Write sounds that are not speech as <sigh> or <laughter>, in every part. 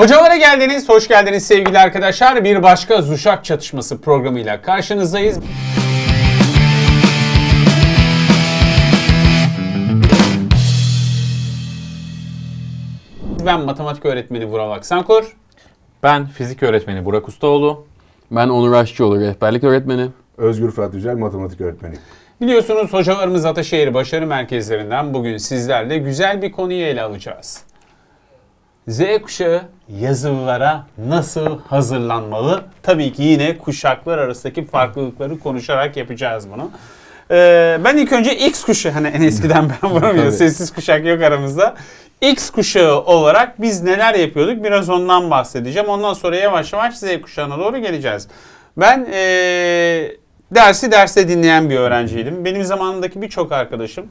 Hocalara geldiniz, hoş geldiniz sevgili arkadaşlar. Bir başka Zuşak çatışması programıyla karşınızdayız. Ben matematik öğretmeni Vural Aksankor. Ben fizik öğretmeni Burak Ustaoğlu. Ben Onur Aşçıoğlu, rehberlik öğretmeni. Özgür Fırat Yücel matematik öğretmeni. Biliyorsunuz hocalarımız Ataşehir Başarı Merkezlerinden bugün sizlerle güzel bir konuyu ele alacağız. Z kuşağı yazılılara nasıl hazırlanmalı? Tabii ki yine kuşaklar arasındaki farklılıkları konuşarak yapacağız bunu. Ee, ben ilk önce X kuşağı, hani en eskiden ben <laughs> bunu biliyorum, sessiz kuşak yok aramızda. X kuşağı olarak biz neler yapıyorduk biraz ondan bahsedeceğim. Ondan sonra yavaş yavaş Z kuşağına doğru geleceğiz. Ben ee, dersi derste dinleyen bir öğrenciydim. Benim zamanımdaki birçok arkadaşım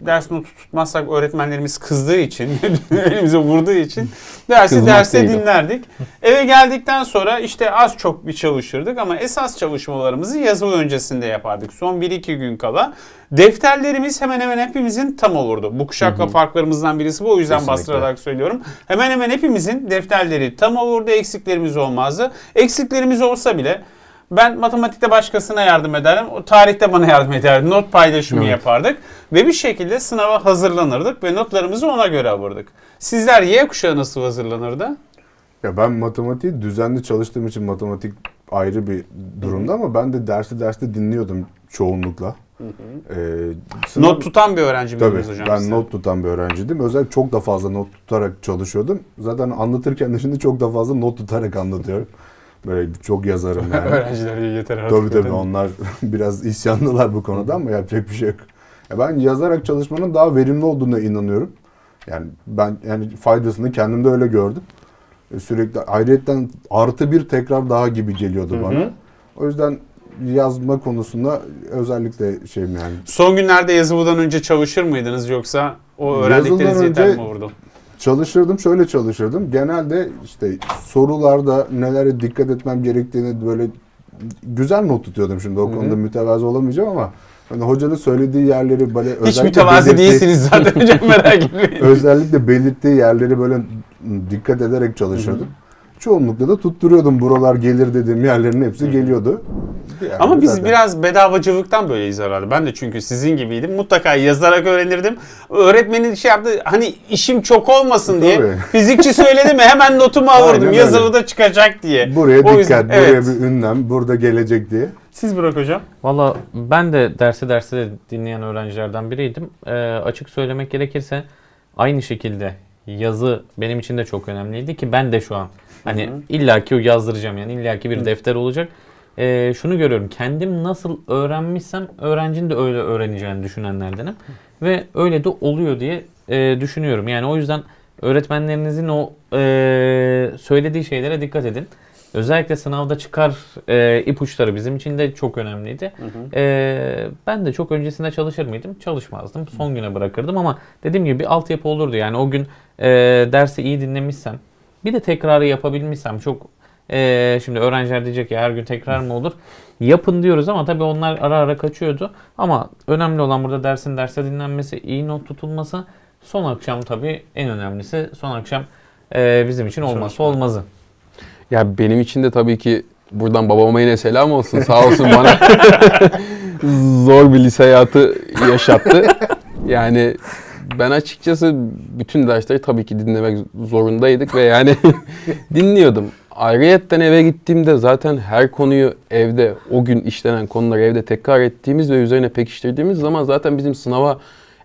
ders notu tutmazsak öğretmenlerimiz kızdığı için, <laughs> elimize vurduğu için dersi Kızmak derste dinlerdik. Eve geldikten sonra işte az çok bir çalışırdık ama esas çalışmalarımızı yazılı öncesinde yapardık. Son 1-2 gün kala. Defterlerimiz hemen hemen hepimizin tam olurdu. Bu kuşakla farklarımızdan birisi bu. O yüzden Kesinlikle. bastırarak söylüyorum. Hemen hemen hepimizin defterleri tam olurdu. Eksiklerimiz olmazdı. Eksiklerimiz olsa bile ben matematikte başkasına yardım ederdim. O tarihte bana yardım ederdi. Not paylaşımı Evet. yapardık. Ve bir şekilde sınava hazırlanırdık ve notlarımızı ona göre alırdık. Sizler Y kuşağı nasıl hazırlanırdı? Ya ben matematiği düzenli çalıştığım için matematik ayrı bir durumda ama ben de dersi derste dinliyordum çoğunlukla. Ee, sınav- Not tutan bir öğrenci miydiniz hocam? ben siz? not tutan bir öğrenciydim. Özellikle çok da fazla not tutarak çalışıyordum. Zaten anlatırken de şimdi çok da fazla not tutarak anlatıyorum. Böyle çok yazarım <laughs> yani. Öğrenciler yeter artık. Tabii tabii onlar <laughs> biraz isyanlılar bu konuda ama yapacak bir şey yok. Ya ben yazarak çalışmanın daha verimli olduğuna inanıyorum. Yani ben yani faydasını kendimde öyle gördüm. E, Sürekli ayrıyetten artı bir tekrar daha gibi geliyordu Hı bana. O yüzden yazma konusunda özellikle şeyim yani. Son günlerde yazılıdan önce çalışır mıydınız yoksa o öğrendikleriniz yeter mi olurdu? Çalışırdım, şöyle çalışırdım. Genelde işte sorularda nelere dikkat etmem gerektiğini böyle güzel not tutuyordum şimdi. O konuda mütevazı olamayacağım ama hani hocanın söylediği yerleri böyle Hiç mütevazı değilsiniz zaten hocam merak <laughs> etmeyin. özellikle belirttiği yerleri böyle dikkat ederek çalışırdım. Çoğunlukla da tutturuyordum. Buralar gelir dediğim yerlerin hepsi geliyordu. Yani Ama biz zaten- biraz bedavacılıktan böyleyiz herhalde. Ben de çünkü sizin gibiydim. Mutlaka yazarak öğrenirdim. Öğretmenin şey yaptı hani işim çok olmasın diye. Tabii. Fizikçi söyledi mi hemen notumu alırdım. Yazılı da çıkacak diye. buraya O dikkat, yüzden- buraya evet. bir ünlem, burada gelecek diye. Siz bırak hocam. Valla ben de dersi dersi de dinleyen öğrencilerden biriydim. Ee, açık söylemek gerekirse aynı şekilde yazı benim için de çok önemliydi ki ben de şu an hani illaki o yazdıracağım yani illaki bir defter olacak. Ee, şunu görüyorum kendim nasıl öğrenmişsem öğrencinin de öyle öğreneceğini düşünenlerdenim. Ve öyle de oluyor diye e, düşünüyorum. Yani o yüzden öğretmenlerinizin o e, söylediği şeylere dikkat edin. Özellikle sınavda çıkar e, ipuçları bizim için de çok önemliydi. E, ben de çok öncesinde çalışır mıydım? Çalışmazdım. Son güne bırakırdım ama dediğim gibi bir altyapı olurdu. Yani o gün e, dersi iyi dinlemişsem, bir de tekrarı yapabilmişsem çok e, şimdi öğrenciler diyecek ya her gün tekrar mı olur? Yapın diyoruz ama tabii onlar ara ara kaçıyordu. Ama önemli olan burada dersin derste dinlenmesi, iyi not tutulması. Son akşam tabii en önemlisi son akşam e, bizim için olmazsa olmazı. Ya benim için de tabii ki buradan babama yine selam olsun. Sağ olsun bana <laughs> zor bir lise hayatı yaşattı. Yani ben açıkçası bütün dersleri tabii ki dinlemek zorundaydık ve yani <laughs> dinliyordum. Ayrıyetten eve gittiğimde zaten her konuyu evde, o gün işlenen konuları evde tekrar ettiğimiz ve üzerine pekiştirdiğimiz zaman zaten bizim sınava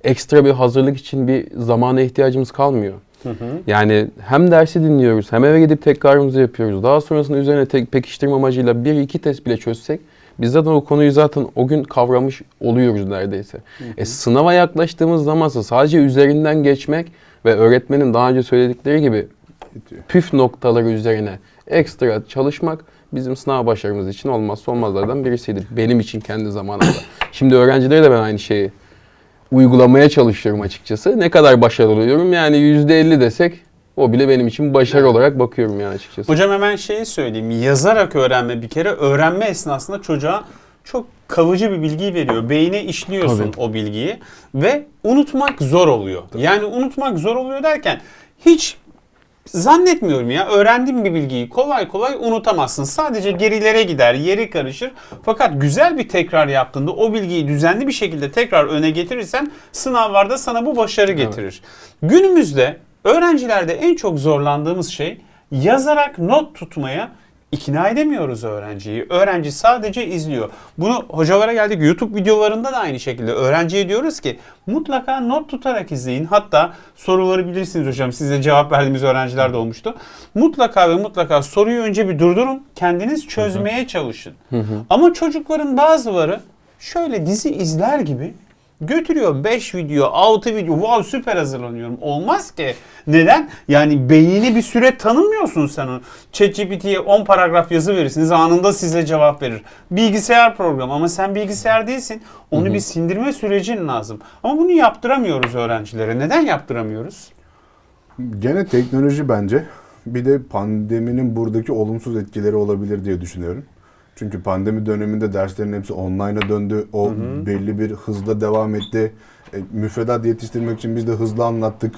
ekstra bir hazırlık için bir zamana ihtiyacımız kalmıyor. Yani hem dersi dinliyoruz hem eve gidip tekrarımızı yapıyoruz. Daha sonrasında üzerine tek pekiştirme amacıyla bir iki test bile çözsek biz zaten o konuyu zaten o gün kavramış oluyoruz neredeyse. E, sınava yaklaştığımız zamansa sadece üzerinden geçmek ve öğretmenin daha önce söyledikleri gibi püf noktaları üzerine ekstra çalışmak bizim sınav başarımız için olmazsa olmazlardan birisiydi. Benim için kendi zamanımda. Şimdi öğrencilere de ben aynı şeyi uygulamaya çalışıyorum açıkçası. Ne kadar başarılı oluyorum? Yani %50 desek o bile benim için başarı olarak bakıyorum yani açıkçası. Hocam hemen şeyi söyleyeyim. Yazarak öğrenme bir kere öğrenme esnasında çocuğa çok kalıcı bir bilgi veriyor. Beyne işliyorsun Tabii. o bilgiyi ve unutmak zor oluyor. Yani unutmak zor oluyor derken hiç Zannetmiyorum ya. Öğrendiğin bir bilgiyi kolay kolay unutamazsın. Sadece gerilere gider, yeri karışır. Fakat güzel bir tekrar yaptığında o bilgiyi düzenli bir şekilde tekrar öne getirirsen sınavlarda sana bu başarı getirir. Günümüzde öğrencilerde en çok zorlandığımız şey yazarak not tutmaya ikna edemiyoruz öğrenciyi. Öğrenci sadece izliyor. Bunu hocalara geldik. YouTube videolarında da aynı şekilde öğrenciye diyoruz ki mutlaka not tutarak izleyin. Hatta soruları bilirsiniz hocam. Size cevap verdiğimiz öğrenciler de olmuştu. Mutlaka ve mutlaka soruyu önce bir durdurun. Kendiniz çözmeye çalışın. Ama çocukların bazıları şöyle dizi izler gibi götürüyor 5 video, 6 video. Wow süper hazırlanıyorum. Olmaz ki. Neden? Yani beyni bir süre tanımıyorsun sen onu. ChatGPT'ye 10 paragraf yazı verirsiniz. Anında size cevap verir. Bilgisayar programı ama sen bilgisayar değilsin. Onu bir sindirme sürecin lazım. Ama bunu yaptıramıyoruz öğrencilere. Neden yaptıramıyoruz? Gene teknoloji bence. Bir de pandeminin buradaki olumsuz etkileri olabilir diye düşünüyorum. Çünkü pandemi döneminde derslerin hepsi online'a döndü. O belli bir hızla devam etti. E, müfredat yetiştirmek için biz de hızlı anlattık.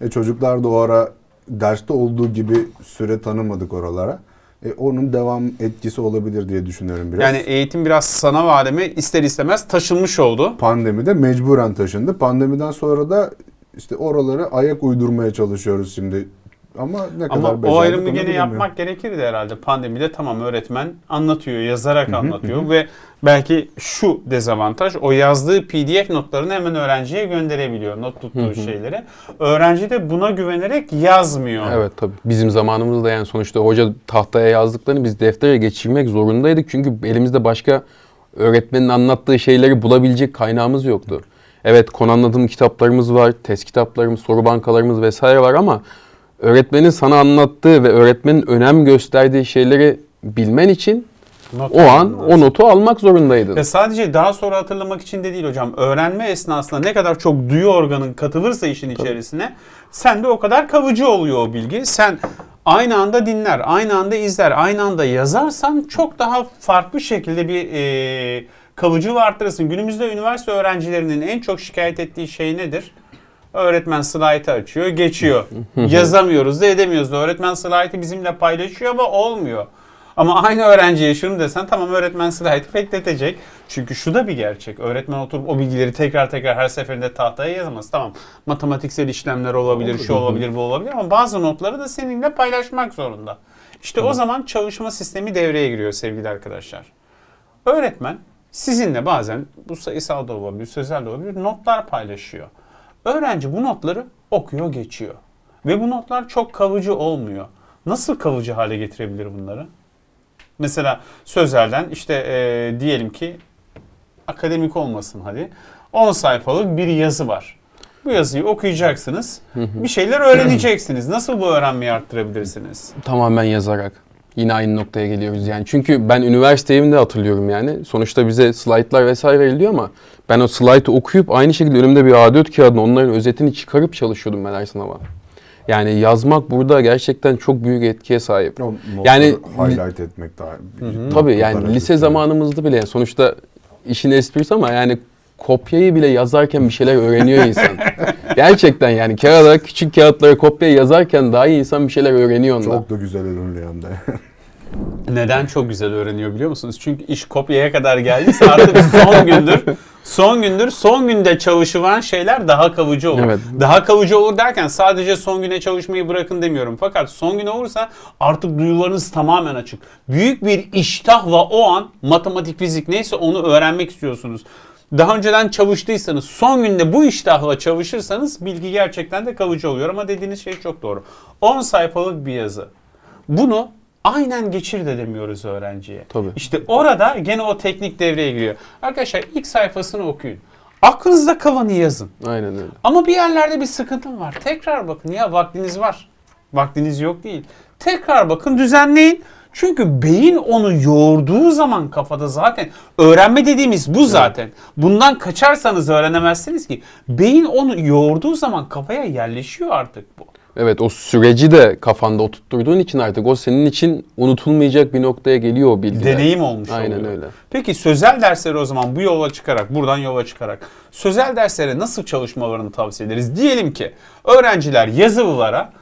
E, çocuklar da o ara derste olduğu gibi süre tanımadık oralara. E, onun devam etkisi olabilir diye düşünüyorum biraz. Yani eğitim biraz sanal aleme ister istemez taşınmış oldu. Pandemide mecburen taşındı. Pandemiden sonra da işte oralara ayak uydurmaya çalışıyoruz şimdi. Ama ne kadar Ama o ayrımı gene yapmak gerekirdi herhalde. Pandemide tamam öğretmen anlatıyor, yazarak anlatıyor ve belki şu dezavantaj o yazdığı PDF notlarını hemen öğrenciye gönderebiliyor. Not tuttuğu şeyleri. Öğrenci de buna güvenerek yazmıyor. Evet tabii. Bizim zamanımızda yani sonuçta hoca tahtaya yazdıklarını biz deftere geçirmek zorundaydık. Çünkü elimizde başka öğretmenin anlattığı şeyleri bulabilecek kaynağımız yoktu. Evet konu anlatım kitaplarımız var, test kitaplarımız, soru bankalarımız vesaire var ama öğretmenin sana anlattığı ve öğretmenin önem gösterdiği şeyleri bilmen için Not o an lazım. o notu almak zorundaydın. Ve sadece daha sonra hatırlamak için de değil hocam. Öğrenme esnasında ne kadar çok duyu organın katılırsa işin içerisine sen de o kadar kavucu oluyor o bilgi. Sen aynı anda dinler, aynı anda izler, aynı anda yazarsan çok daha farklı şekilde bir e, kavuculuğu arttırırsın. Günümüzde üniversite öğrencilerinin en çok şikayet ettiği şey nedir? Öğretmen slaytı açıyor, geçiyor. <laughs> Yazamıyoruz da edemiyoruz da. Öğretmen slaytı bizimle paylaşıyor ama olmuyor. Ama aynı öğrenciye şunu desen tamam öğretmen slaytı bekletecek. Çünkü şu da bir gerçek. Öğretmen oturup o bilgileri tekrar tekrar her seferinde tahtaya yazamaz. Tamam matematiksel işlemler olabilir, şu olabilir, bu olabilir ama bazı notları da seninle paylaşmak zorunda. İşte o zaman çalışma sistemi devreye giriyor sevgili arkadaşlar. Öğretmen sizinle bazen bu sayısal da olabilir, sözel de olabilir notlar paylaşıyor. Öğrenci bu notları okuyor, geçiyor. Ve bu notlar çok kalıcı olmuyor. Nasıl kalıcı hale getirebilir bunları? Mesela sözelden işte eee, diyelim ki akademik olmasın hadi. 10 sayfalık bir yazı var. Bu yazıyı okuyacaksınız. bir şeyler öğreneceksiniz. Nasıl bu öğrenmeyi arttırabilirsiniz? Tamamen yazarak. Yine aynı noktaya geliyoruz yani. Çünkü ben üniversiteyimde hatırlıyorum yani. Sonuçta bize slaytlar vesaire veriliyor ama ben o slaytı okuyup aynı şekilde önümde bir A4 kağıdına onların özetini çıkarıp çalışıyordum ben her sınava. Yani yazmak burada gerçekten çok büyük etkiye sahip. O Yani- highlight etmek daha Tabii yani lise zamanımızda bile sonuçta işin esprisi ama yani kopyayı bile yazarken bir şeyler öğreniyor insan. <laughs> Gerçekten yani kağıda küçük kağıtlara kopya yazarken daha iyi insan bir şeyler öğreniyor onda. Çok da güzel öğreniliyor hem de. <laughs> Neden çok güzel öğreniyor biliyor musunuz? Çünkü iş kopyaya kadar geldiyse artık son gündür son gündür son günde çalışılan şeyler daha kavucu olur. Evet. Daha kavucu olur derken sadece son güne çalışmayı bırakın demiyorum. Fakat son gün olursa artık duyularınız tamamen açık. Büyük bir iştahla o an matematik, fizik neyse onu öğrenmek istiyorsunuz. Daha önceden çalıştıysanız son günde bu iştahla çalışırsanız bilgi gerçekten de kavucu oluyor. Ama dediğiniz şey çok doğru. 10 sayfalık bir yazı. Bunu aynen geçir de demiyoruz öğrenciye. Tabii. İşte orada gene o teknik devreye giriyor. Arkadaşlar ilk sayfasını okuyun. Aklınızda kalanı yazın. Aynen öyle. Ama bir yerlerde bir sıkıntım var. Tekrar bakın ya vaktiniz var. Vaktiniz yok değil. Tekrar bakın düzenleyin. Çünkü beyin onu yoğurduğu zaman kafada zaten öğrenme dediğimiz bu zaten. Bundan kaçarsanız öğrenemezsiniz ki. Beyin onu yoğurduğu zaman kafaya yerleşiyor artık bu. Evet o süreci de kafanda oturtturduğun için artık o senin için unutulmayacak bir noktaya geliyor o bilgiler. Deneyim olmuş Aynen oluyor. öyle. Peki sözel dersleri o zaman bu yola çıkarak, buradan yola çıkarak sözel derslere nasıl çalışmalarını tavsiye ederiz? Diyelim ki öğrenciler yazılılara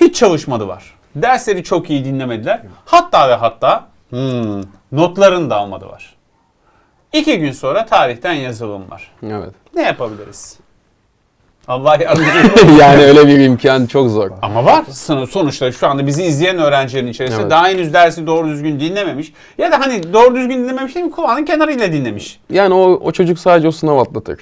hiç çalışmadılar. Dersleri çok iyi dinlemediler. Hatta ve hatta hmm, notlarını da almadılar. İki gün sonra tarihten yazılım var. Evet. Ne yapabiliriz? Allah yardımcı <laughs> yani öyle bir imkan çok zor. Ama var. Sonuçta şu anda bizi izleyen öğrencilerin içerisinde Evet. daha henüz dersi doğru düzgün dinlememiş. Ya da hani doğru düzgün dinlememiş değil mi? Kulağının kenarıyla dinlemiş. Yani o, o çocuk sadece o sınav atlatır.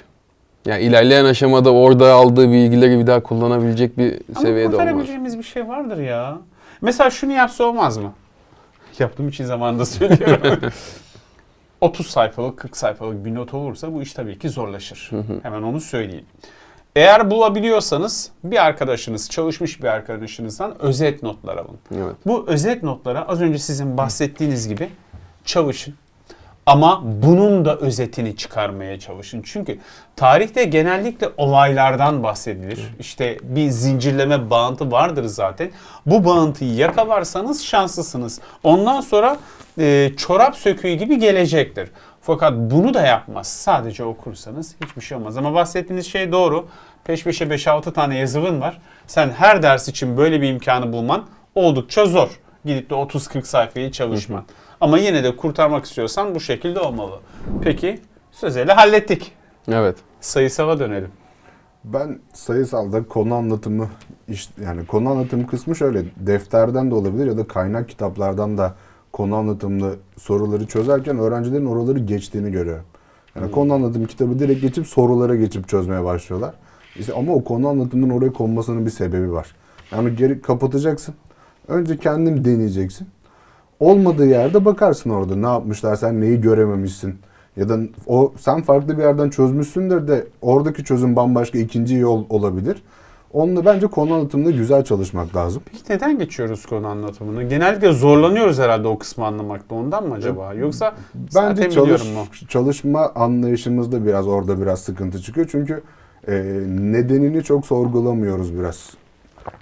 Yani ilerleyen aşamada orada aldığı bilgileri bir daha kullanabilecek bir Ama seviyede olmaz. kurtarabileceğimiz bir şey vardır ya. Mesela şunu yapsa olmaz mı? Yaptığım için zamanında <laughs> söylüyorum. 30 sayfalık, 40 sayfalık bir not olursa bu iş tabii ki zorlaşır. Hemen onu söyleyeyim. Eğer bulabiliyorsanız bir arkadaşınız, çalışmış bir arkadaşınızdan özet notlar alın. Evet. Bu özet notlara az önce sizin bahsettiğiniz gibi çalışın. Ama bunun da özetini çıkarmaya çalışın. Çünkü tarihte genellikle olaylardan bahsedilir. İşte bir zincirleme bağıntı vardır zaten. Bu bağıntıyı yakalarsanız şanslısınız. Ondan sonra e, çorap söküğü gibi gelecektir. Fakat bunu da yapmaz. Sadece okursanız hiçbir şey olmaz. Ama bahsettiğiniz şey doğru. Peş peşe 5-6 tane yazıvın var. Sen her ders için böyle bir imkanı bulman oldukça zor. Gidip de 30-40 sayfayı çalışman. Ama yine de kurtarmak istiyorsan bu şekilde olmalı. Peki sözele hallettik. Evet. Sayısala dönelim. Ben sayısalda konu anlatımı işte yani konu anlatımı kısmı şöyle defterden de olabilir ya da kaynak kitaplardan da konu anlatımlı soruları çözerken öğrencilerin oraları geçtiğini görüyorum. Yani konu anlatım kitabı direkt geçip sorulara geçip çözmeye başlıyorlar. İşte ama o konu anlatımının oraya konmasının bir sebebi var. Yani geri kapatacaksın. Önce kendin deneyeceksin. Olmadığı yerde bakarsın orada ne yapmışlar sen neyi görememişsin. Ya da o sen farklı bir yerden çözmüşsündür de oradaki çözüm bambaşka ikinci yol olabilir. Onunla bence konu anlatımında güzel çalışmak lazım. Peki neden geçiyoruz konu anlatımını? Genellikle zorlanıyoruz herhalde o kısmı anlamakta. Ondan mı acaba? Yoksa zaten Bence çalış, mu? çalışma anlayışımızda biraz orada biraz sıkıntı çıkıyor. Çünkü e, nedenini çok sorgulamıyoruz biraz.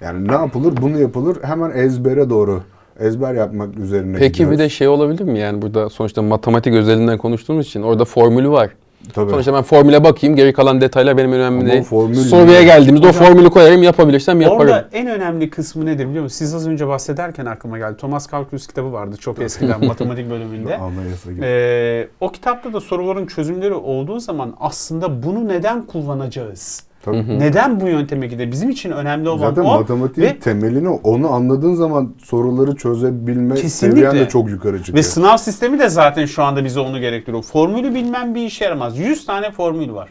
Yani ne yapılır? Bunu yapılır. Hemen ezbere doğru ezber yapmak üzerine Peki gidiyoruz. bir de şey olabilir mi? Yani burada sonuçta matematik özelinden konuştuğumuz için orada formülü var. Tabii. Sonuçta ben formüle bakayım. Geri kalan detaylar benim önemli Ama o değil. formül Soruya geldiğimizde Hocam- o formülü koyarım. Yapabilirsem yaparım. Orada en önemli kısmı nedir biliyor musunuz? Siz az önce bahsederken aklıma geldi. Thomas Calculus kitabı vardı çok eskiden matematik bölümünde. <laughs> Ee, o kitapta da soruların çözümleri olduğu zaman aslında bunu neden kullanacağız? Tabii. Neden bu yönteme gider? Bizim için önemli olan Zaten o. matematiğin ve- temelini onu anladığın zaman soruları çözebilme Kesinlikle. seviyen de çok yukarı çıkıyor. Ve sınav sistemi de zaten şu anda bize onu gerektiriyor. Formülü bilmem bir işe yaramaz. 100 tane formül var.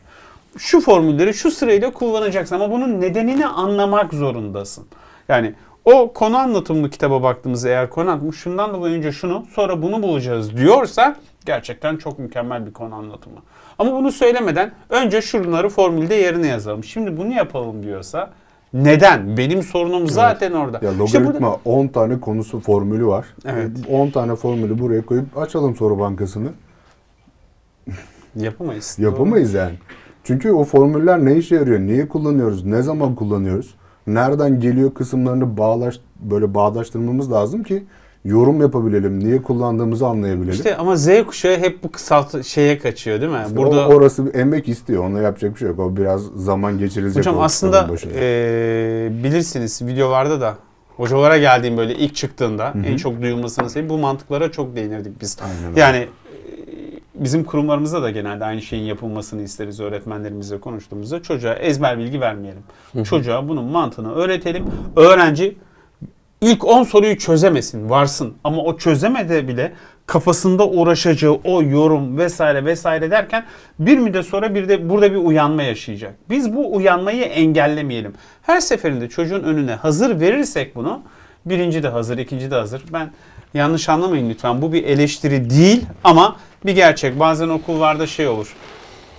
Şu formülleri şu sırayla kullanacaksın ama bunun nedenini anlamak zorundasın. Yani o konu anlatımlı kitaba baktığımızda eğer konu anlatımı şundan dolayı önce şunu sonra bunu bulacağız diyorsa gerçekten çok mükemmel bir konu anlatımı. Ama bunu söylemeden önce şunları formülde yerine yazalım. Şimdi bunu yapalım diyorsa neden? Benim sorunum zaten orada. Ya İşte burada- logaritma 10 tane konusu formülü var. Evet. 10 tane formülü buraya koyup açalım soru bankasını. yapamayız. <laughs> Yapamayız yani. Çünkü o formüller ne işe yarıyor? Niye kullanıyoruz? Ne zaman kullanıyoruz? Nereden geliyor kısımlarını bağlaş böyle bağdaştırmamız lazım ki yorum yapabilelim. Niye kullandığımızı anlayabilelim. İşte ama Z kuşağı hep bu kısalt şeye kaçıyor değil mi? İşte Burada o, orası bir emek istiyor. Ona yapacak bir şey yok. O biraz zaman geçirilecek. hocam aslında eee, bilirsiniz videolarda da hocalara geldiğim böyle ilk çıktığında en çok duyulmasının sebebi bu mantıklara çok değinirdik biz. Aynen. Yani eee, bizim kurumlarımızda da genelde aynı şeyin yapılmasını isteriz öğretmenlerimizle konuştuğumuzda. Çocuğa ezber bilgi vermeyelim. Çocuğa bunun mantığını öğretelim. Öğrenci ilk 10 soruyu çözemesin, varsın. Ama o çözemede bile kafasında uğraşacağı o yorum vesaire vesaire derken bir müddet sonra bir de burada bir uyanma yaşayacak. Biz bu uyanmayı engellemeyelim. Her seferinde çocuğun önüne hazır verirsek bunu birinci de hazır, ikinci de hazır. Ben yanlış anlamayın lütfen. Bu bir eleştiri değil ama bir gerçek. Bazen okullarda şey olur.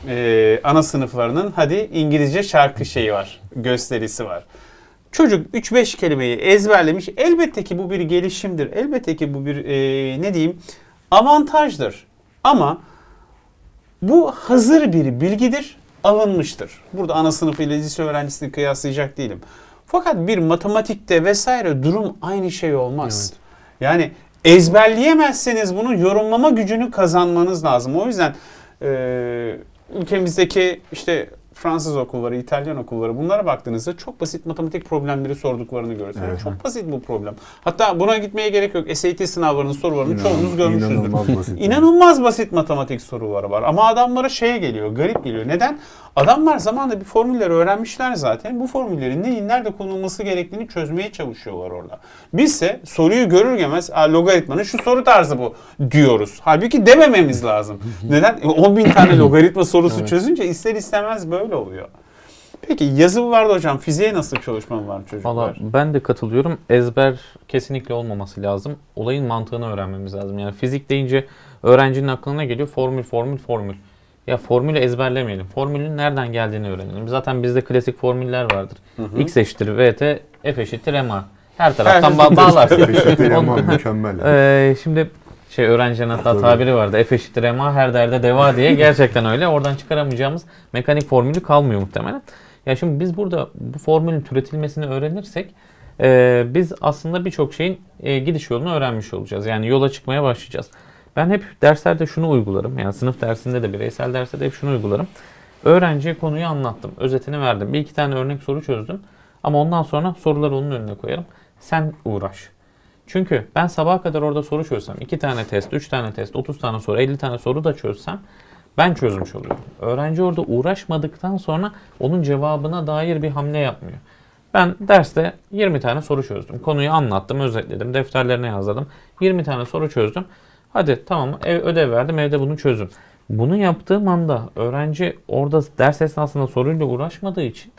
Ee, ana sınıflarının hadi İngilizce şarkı şeyi var. Gösterisi var. Çocuk 3-5 kelimeyi ezberlemiş. Elbette ki bu bir gelişimdir. Elbette ki bu bir e, ne diyeyim avantajdır. Ama bu hazır bir bilgidir, alınmıştır. Burada ana sınıfı ile lise öğrencisini kıyaslayacak değilim. Fakat bir matematikte vesaire durum aynı şey olmaz. Yani ezberleyemezseniz bunu yorumlama gücünü kazanmanız lazım. O yüzden e, ülkemizdeki işte Fransız okulları, İtalyan okulları bunlara baktığınızda çok basit matematik problemleri sorduklarını görürsünüz. Evet. Çok basit bu problem. Hatta buna gitmeye gerek yok. SAT sınavlarının sorularını İnan- çoğunuz görmüşsüzdür. İnanılmaz basit. İnanılmaz basit matematik soruları var. Ama adamlara şeye geliyor, garip geliyor. Neden? Adamlar zamanında bir formülleri öğrenmişler zaten. Bu formüllerin neyin nerede kullanılması gerektiğini çözmeye çalışıyorlar orada. Bizse soruyu görür görmez "Aa, logaritmanın şu soru tarzı bu diyoruz. Halbuki demememiz lazım. Neden? E, 10 bin tane <laughs> logaritma sorusu çözünce ister istemez böyle oluyor. Peki yazı vardı hocam. Fiziğe nasıl çalışmam var çocuklar? Valla ben de katılıyorum. Ezber kesinlikle olmaması lazım. Olayın mantığını öğrenmemiz lazım. Yani fizik deyince öğrencinin aklına geliyor formül, formül, formül. Ya formülü ezberlemeyelim. Formülün nereden geldiğini öğrenelim. Zaten bizde klasik formüller vardır. X eşittir VT, F eşittir MA. Her taraftan ba- bağlarsın. Eşittir ama <laughs> Ondan- mükemmel. Ee, şimdi şey öğrencilerin hatta Tabii. tabiri vardı. F eşittir MA her derde deva diye. <laughs> Gerçekten öyle. Oradan çıkaramayacağımız mekanik formülü kalmıyor muhtemelen. Ya şimdi biz burada bu formülün türetilmesini öğrenirsek e, biz aslında birçok şeyin e, gidiş yolunu öğrenmiş olacağız. Yani yola çıkmaya başlayacağız. Ben hep derslerde şunu uygularım. Yani sınıf dersinde de bireysel derste de hep şunu uygularım. Öğrenciye konuyu anlattım. Özetini verdim. Bir iki tane örnek soru çözdüm. Ama ondan sonra soruları onun önüne koyarım. Sen uğraş. Çünkü ben sabaha kadar orada soru çözsem, 2 tane test, 3 tane test, 30 tane soru, 50 tane soru da çözsem ben çözmüş oluyorum. Öğrenci orada uğraşmadıktan sonra onun cevabına dair bir hamle yapmıyor. Ben derste 20 tane soru çözdüm. Konuyu anlattım, özetledim, defterlerine yazdım. 20 tane soru çözdüm. Hadi tamam ev, ödev verdim evde bunu çözün. Bunu yaptığım anda öğrenci orada ders esnasında soruyla uğraşmadığı için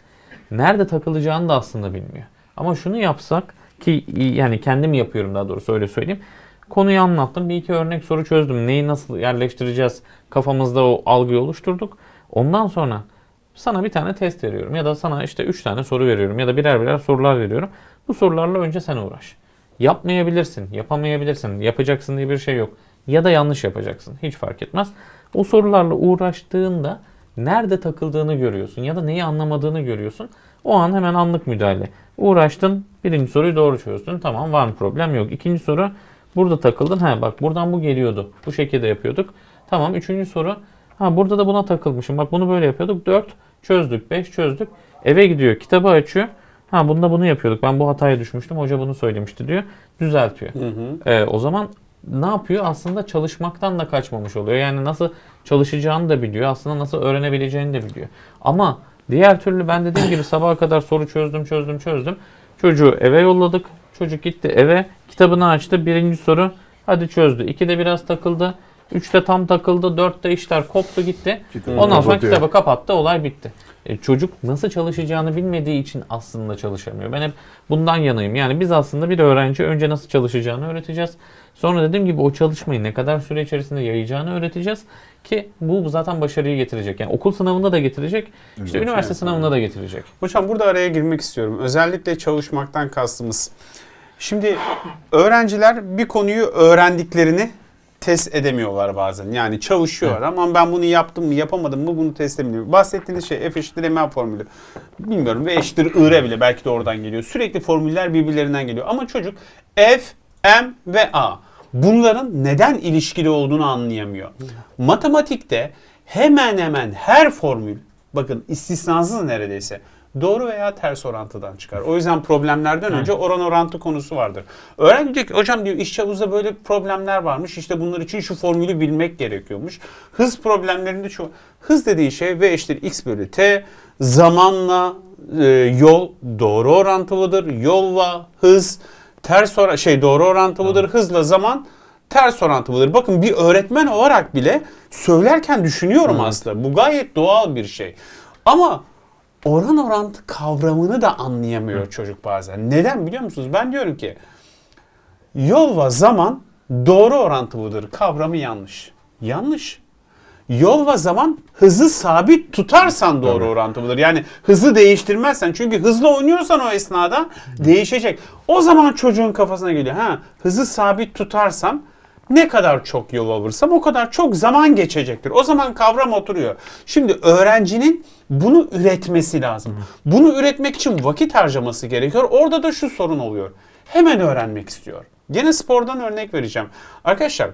nerede takılacağını da aslında bilmiyor. Ama şunu yapsak ki yani kendim yapıyorum daha doğrusu öyle söyleyeyim. Konuyu anlattım. Bir iki örnek soru çözdüm. Neyi nasıl yerleştireceğiz kafamızda o algıyı oluşturduk. Ondan sonra sana bir tane test veriyorum ya da sana işte üç tane soru veriyorum ya da birer birer sorular veriyorum. Bu sorularla önce sen uğraş. Yapmayabilirsin, yapamayabilirsin, yapacaksın diye bir şey yok. Ya da yanlış yapacaksın. Hiç fark etmez. O sorularla uğraştığında nerede takıldığını görüyorsun ya da neyi anlamadığını görüyorsun. O an hemen anlık müdahale. Uğraştın, birinci soruyu doğru çözdün. Tamam var mı problem yok. İkinci soru burada takıldın. Ha bak buradan bu geliyordu. Bu şekilde yapıyorduk. Tamam üçüncü soru. Ha burada da buna takılmışım. Bak bunu böyle yapıyorduk. Dört çözdük. Beş çözdük. Eve gidiyor. Kitabı açıyor. Ha bunda bunu yapıyorduk. Ben bu hataya düşmüştüm. Hoca bunu söylemişti diyor. Düzeltiyor. Ee, o zaman ne yapıyor? Aslında çalışmaktan da kaçmamış oluyor. Yani nasıl çalışacağını da biliyor. Aslında nasıl öğrenebileceğini de biliyor. Ama diğer türlü ben dediğim gibi sabaha kadar soru çözdüm, çözdüm, çözdüm. Çocuğu eve yolladık. Çocuk gitti eve. Kitabını açtı. Birinci soru. Hadi çözdü. İkide biraz takıldı. Üçte tam takıldı. Dörtte işler koptu gitti. Kitabı Ondan sonra kapatıyor. kitabı kapattı. Olay bitti. E, çocuk nasıl çalışacağını bilmediği için aslında çalışamıyor. Ben hep bundan yanayım. Yani biz aslında bir öğrenci önce nasıl çalışacağını öğreteceğiz. Sonra dediğim gibi o çalışmayı ne kadar süre içerisinde yayacağını öğreteceğiz ki bu zaten başarıyı getirecek. Yani okul sınavında da getirecek, işte Evet. üniversite sınavında da getirecek. Hocam burada araya girmek istiyorum. Özellikle çalışmaktan kastımız. Şimdi öğrenciler bir konuyu öğrendiklerini test edemiyorlar bazen. Yani çalışıyorlar ama ben bunu yaptım mı yapamadım mı bunu test edemiyorum. Bahsettiğiniz şey F eşittir MA formülü. Bilmiyorum ve eşittir IR bile belki de oradan geliyor. Sürekli formüller birbirlerinden geliyor. Ama çocuk F, M ve A. Bunların neden ilişkili olduğunu anlayamıyor. Matematikte hemen hemen her formül bakın istisnasız neredeyse doğru veya ters orantıdan çıkar. O yüzden problemlerden önce oran orantı konusu vardır. Öğrenci diyor ki hocam diyor iş havuzda böyle problemler varmış. İşte bunlar için şu formülü bilmek gerekiyormuş. Hız problemlerinde şu. Hız dediği şey v eşittir x bölü t. Zamanla e, yol doğru orantılıdır. Yolla hız ters ora şey doğru orantılıdır. Hızla zaman ters orantılıdır. Bakın bir öğretmen olarak bile söylerken düşünüyorum aslında. Bu gayet doğal bir şey. Ama oran orantı kavramını da anlayamıyor çocuk bazen. Neden biliyor musunuz? Ben diyorum ki yol ve zaman doğru orantılıdır kavramı yanlış. Yanlış. Yol ve zaman hızı sabit tutarsan doğru Tabii. orantılıdır. Yani hızı değiştirmezsen çünkü hızlı oynuyorsan o esnada değişecek. O zaman çocuğun kafasına geliyor. Ha hızı sabit tutarsam ne kadar çok yol alırsam o kadar çok zaman geçecektir. O zaman kavram oturuyor. Şimdi öğrencinin bunu üretmesi lazım. Bunu üretmek için vakit harcaması gerekiyor. Orada da şu sorun oluyor. Hemen öğrenmek istiyor. Gene spordan örnek vereceğim. Arkadaşlar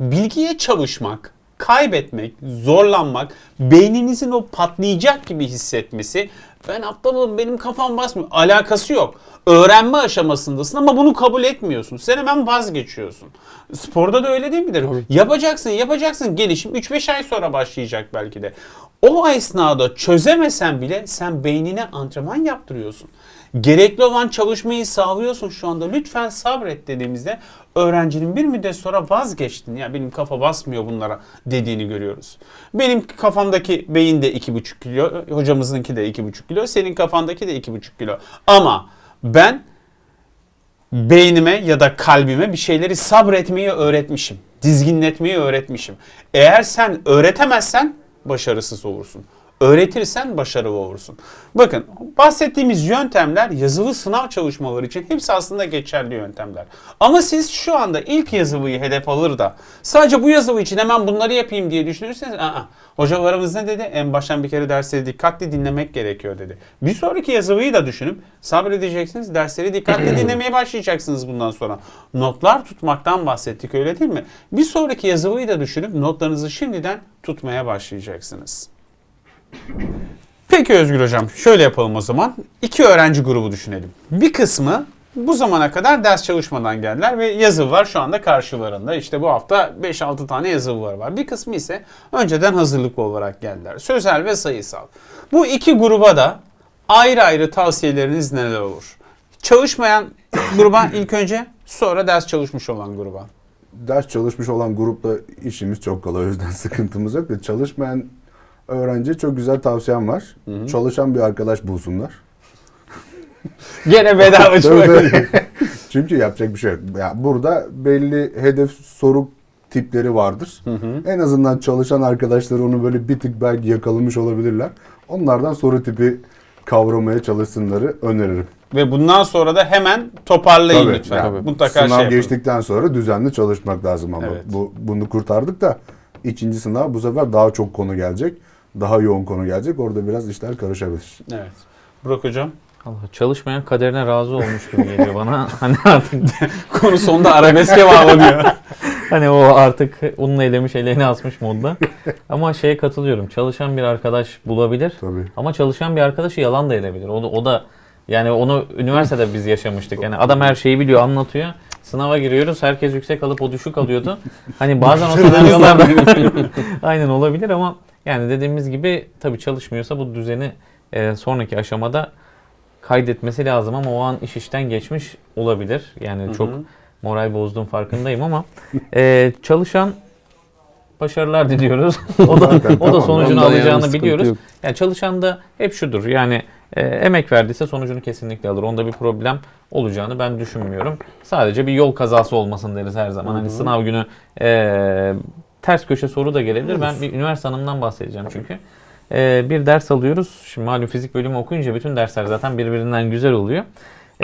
bilgiye çalışmak kaybetmek, zorlanmak, beyninizin o patlayacak gibi hissetmesi ben aptalım benim kafam basmıyor. Alakası yok. Öğrenme aşamasındasın ama bunu kabul etmiyorsun. Sen hemen vazgeçiyorsun. Sporda da öyle değil midir? Yapacaksın, yapacaksın. Gelişim 3-5 ay sonra başlayacak belki de. O esnada çözemesen bile sen beynine antrenman yaptırıyorsun. Gerekli olan çalışmayı sağlıyorsun şu anda. Lütfen sabret dediğimizde öğrencinin bir müddet sonra vazgeçtin. Ya benim kafa basmıyor bunlara dediğini görüyoruz. Benim kafamdaki beyin de 2,5 kilo, hocamızınki de 2,5 kilo, senin kafandaki de 2,5 kilo. Ama ben beynime ya da kalbime bir şeyleri sabretmeyi öğretmişim. Dizginletmeyi öğretmişim. Eğer sen öğretemezsen başarısız olursun. Öğretirsen başarılı olursun. Bakın bahsettiğimiz yöntemler yazılı sınav çalışmaları için hepsi aslında geçerli yöntemler. Ama siz şu anda ilk yazılıyı hedef alır da sadece bu yazılı için hemen bunları yapayım diye düşünürseniz aa, hocalarımız ne dedi? En baştan bir kere dersleri dikkatli dinlemek gerekiyor dedi. Bir sonraki yazılıyı da düşünüp sabredeceksiniz. Dersleri dikkatli <clears throat> dinlemeye başlayacaksınız bundan sonra. Notlar tutmaktan bahsettik öyle değil mi? Bir sonraki yazılıyı da düşünüp notlarınızı şimdiden tutmaya başlayacaksınız. Peki Özgür Hocam şöyle yapalım o zaman. İki öğrenci grubu düşünelim. Bir kısmı bu zamana kadar ders çalışmadan geldiler ve yazı var şu anda karşılarında. İşte bu hafta 5-6 tane yazı var var. Bir kısmı ise önceden hazırlıklı olarak geldiler. Sözel ve sayısal. Bu iki gruba da ayrı ayrı tavsiyeleriniz neler olur? Çalışmayan gruba <coughs> ilk önce sonra ders çalışmış olan gruba. Ders çalışmış olan grupla işimiz çok kolay o yüzden <laughs> sıkıntımız yok da çalışmayan öğrenciye çok güzel tavsiyem var. Çalışan bir arkadaş bulsunlar. <laughs> Gene bedava çıkmak. <laughs> Çünkü yapacak bir şey yok. Ya burada belli hedef soru tipleri vardır. En azından çalışan arkadaşlar onu böyle bir tık belki yakalamış olabilirler. Onlardan soru tipi kavramaya çalışsınları öneririm. Ve bundan sonra da hemen toparlayın Tabii, lütfen. yani Mutlaka sınav şey yapın. geçtikten sonra düzenli çalışmak lazım ama Evet. bu bunu kurtardık da ikinci sınav bu sefer daha çok konu gelecek. Daha yoğun konu gelecek. Orada biraz işler karışabilir. Evet. Burak hocam. Allah, çalışmayan kaderine razı olmuş gibi geliyor bana. <laughs> Hani artık <laughs> Konu sonunda arabeske bağlanıyor. <laughs> hani o artık unla elemiş eleğini asmış modda. Ama şeye katılıyorum. Çalışan bir arkadaş bulabilir. Tabii. Ama çalışan bir arkadaşı yalan da edebilir. O da, o da yani onu üniversitede biz yaşamıştık. Yani adam her şeyi biliyor, anlatıyor. Sınava giriyoruz. Herkes yüksek alıp o düşük alıyordu. Hani bazen o senaryolarda aynen olabilir ama yani dediğimiz gibi tabii çalışmıyorsa bu düzeni e, sonraki aşamada kaydetmesi lazım ama o an iş işten geçmiş olabilir. Yani çok moral bozduğum farkındayım ama e, çalışan başarılar diliyoruz. <laughs> o da Zaten o da sonucunu Ondan alacağını biliyoruz. yok. Yani çalışan da hep şudur. Yani e, emek verdiyse sonucunu kesinlikle alır. Onda bir problem olacağını ben düşünmüyorum. Sadece bir yol kazası olmasın deriz her zaman. Hani sınav günü e, ters köşe soru da gelebilir. Ben bir üniversite hanımından bahsedeceğim çünkü. E, bir ders alıyoruz. Şimdi malum fizik bölümü okuyunca bütün dersler zaten birbirinden güzel oluyor.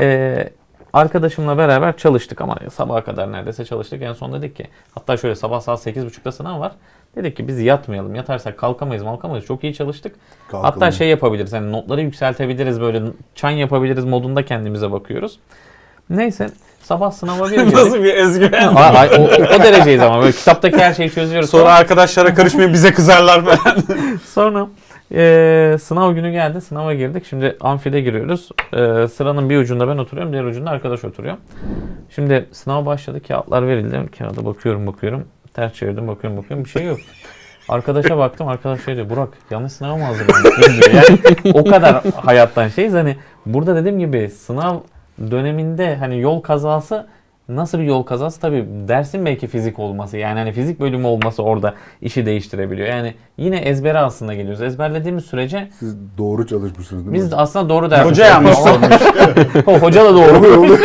E, arkadaşımla beraber çalıştık ama sabaha kadar neredeyse çalıştık. En son dedik ki hatta şöyle sabah saat 8.30'da sınav var. Dedik ki biz yatmayalım. Yatarsak kalkamayız malkamayız. Çok iyi çalıştık. Kalkalım. Hatta şey yapabiliriz. Hani notları yükseltebiliriz. Böyle çan yapabiliriz modunda kendimize bakıyoruz. Neyse sabah sınava bir. <laughs> Nasıl bir özgüven. Ay, ay, o, o dereceyiz ama böyle kitaptaki her şeyi çözüyoruz. Sonra arkadaşlara karışmayın bize kızarlar falan. <laughs> Sonra eee, sınav günü geldi. Sınava girdik. Şimdi amfide giriyoruz. Eee, sıranın bir ucunda ben oturuyorum. Diğer ucunda arkadaş oturuyor. Şimdi sınav başladı. Kağıtlar verildi. Kağıda bakıyorum bakıyorum. Ters çevirdim bakıyorum bakıyorum. Bir şey yok. Arkadaşa baktım. Arkadaş şey diyor. Burak yanlış sınava mı hazırlandın? Yani o kadar hayattan şeyiz. Hani burada dediğim gibi sınav döneminde hani yol kazası Nasıl bir yol kazası? Tabii dersin belki fizik olması. Yani hani fizik bölümü olması orada işi değiştirebiliyor. Yani yine ezbere aslında geliyoruz. Ezberlediğimiz sürece Siz doğru çalışmışsınız değil mi? biz de aslında doğru ders Hoca yanlış. <laughs> O Hoca da doğru.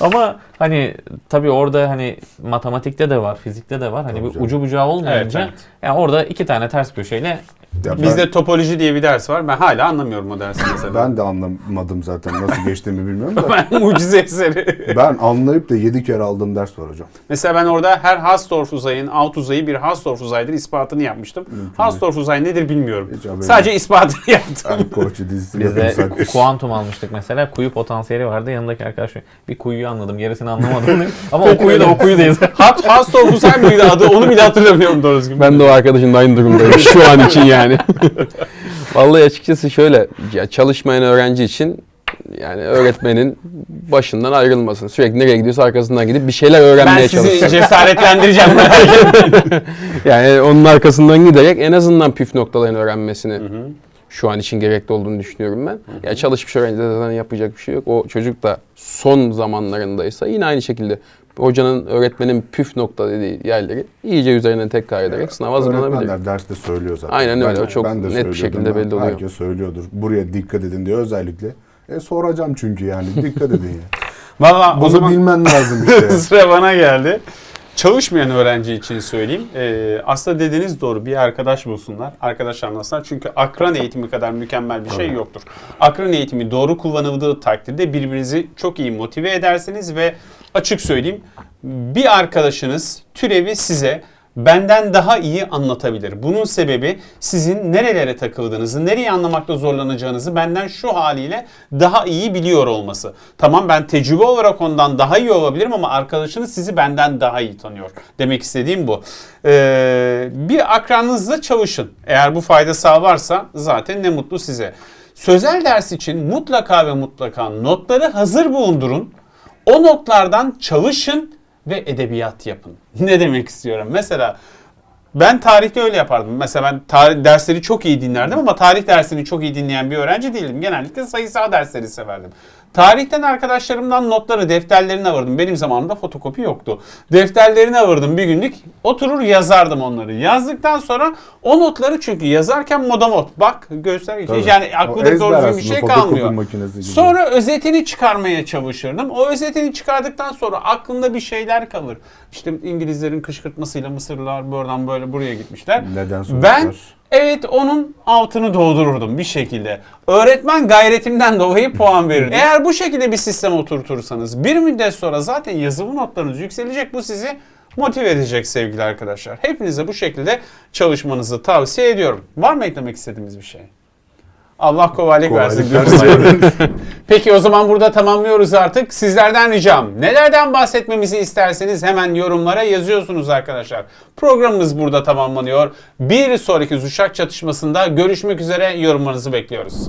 <laughs> Ama hani tabii orada hani matematikte de var, fizikte de var. Hani Tabii bir canım. ucu bucağı olmayınca Evet, evet. yani orada iki tane ters köşeyle Ya ben- Bizde topoloji diye bir ders var. Ben hala anlamıyorum o dersi mesela. ben de anlamadım zaten nasıl geçtiğimi bilmiyorum da. <laughs> ben mucize eseri. ben anlayıp da 7 kere aldığım ders var hocam. Mesela ben orada her Hausdorff uzayın alt uzayı bir Hausdorff uzaydır ispatını yapmıştım. Hausdorff uzay nedir bilmiyorum. Hiç Sadece ispatını <laughs> yaptım. Ben koçu dizisini Biz de kuantum almıştık mesela. Kuyu potansiyeli vardı. Yanındaki arkadaş bir kuyuyu anladım. Gerisini anlamadım. <laughs> Ama o kuyu da o kuyu değil. Hausdorff uzay mıydı adı? Onu bile hatırlamıyorum doğru düzgün. Ben de o arkadaşın da aynı durumdayım şu an için yani. <laughs> Vallahi açıkçası şöyle ya çalışmayan öğrenci için yani öğretmenin başından ayrılmasın. Sürekli nereye gidiyorsa arkasından gidip bir şeyler ben öğrenmeye sizi çalışsın. cesaretlendireceğim. merak <laughs> etmeyin. Yani onun arkasından giderek en azından püf noktalarını öğrenmesini şu an için gerekli olduğunu düşünüyorum ben. Ya çalışmış öğrenci de zaten yapacak bir şey yok. O çocuk da son zamanlarındaysa yine aynı şekilde hocanın, öğretmenin püf nokta dediği yerleri iyice üzerine tekrar ederek sınava hazırlanabilir. Öğretmenler derste söylüyor zaten. Aynen öyle, Ben- o çok ben de net bir şekilde belli oluyor. Herkes söylüyordur. Buraya dikkat edin diyor özellikle. E soracağım çünkü yani dikkat edin ya. <laughs> Valla o Bunu zaman bilmen lazım işte. <laughs> sıra bana geldi. Çalışmayan öğrenci için söyleyeyim. Ee, aslında dediğiniz doğru. Bir arkadaş bulsunlar. Arkadaş anlasınlar. Çünkü akran eğitimi kadar mükemmel bir şey yoktur. Akran eğitimi doğru kullanıldığı takdirde birbirinizi çok iyi motive edersiniz ve açık söyleyeyim bir arkadaşınız türevi size benden daha iyi anlatabilir. Bunun sebebi sizin nerelere takıldığınızı, nereyi anlamakta zorlanacağınızı benden şu haliyle daha iyi biliyor olması. Tamam ben tecrübe olarak ondan daha iyi olabilirim ama arkadaşınız sizi benden daha iyi tanıyor. Demek istediğim bu. Ee, bir akranınızla çalışın. Eğer bu fayda sağlarsa zaten ne mutlu size. Sözel ders için mutlaka ve mutlaka notları hazır bulundurun. O notlardan çalışın ve edebiyat yapın. <laughs> Ne demek istiyorum? Mesela ben tarihte öyle yapardım. Mesela ben tarih dersleri çok iyi dinlerdim ama tarih dersini çok iyi dinleyen bir öğrenci değildim. Genellikle sayısal dersleri severdim. Tarihten arkadaşlarımdan notları, defterlerini alırdım. Benim zamanımda fotokopi yoktu. Defterlerini alırdım bir günlük. Oturur yazardım onları. Yazdıktan sonra o notları çünkü yazarken modamot. Bak göster. Tabii. Yani aklında doğru düzgün bir şey kalmıyor. Sonra özetini çıkarmaya çalışırdım. O özetini çıkardıktan sonra aklında bir şeyler kalır. İşte İngilizlerin kışkırtmasıyla Mısırlılar buradan böyle buraya gitmişler. Neden sonuçlar? Ben evet onun altını doldururdum bir şekilde. Öğretmen gayretimden dolayı puan verir. Eğer bu şekilde bir sistem oturtursanız bir müddet sonra zaten yazılı notlarınız yükselecek. Bu sizi motive edecek sevgili arkadaşlar. Hepinize bu şekilde çalışmanızı tavsiye ediyorum. Var mı eklemek istediğimiz bir şey? Allah kolaylık, versin. <laughs> Peki o zaman burada tamamlıyoruz artık. Sizlerden ricam nelerden bahsetmemizi isterseniz hemen yorumlara yazıyorsunuz arkadaşlar. Programımız burada tamamlanıyor. Bir sonraki Zuşak çatışmasında görüşmek üzere yorumlarınızı bekliyoruz.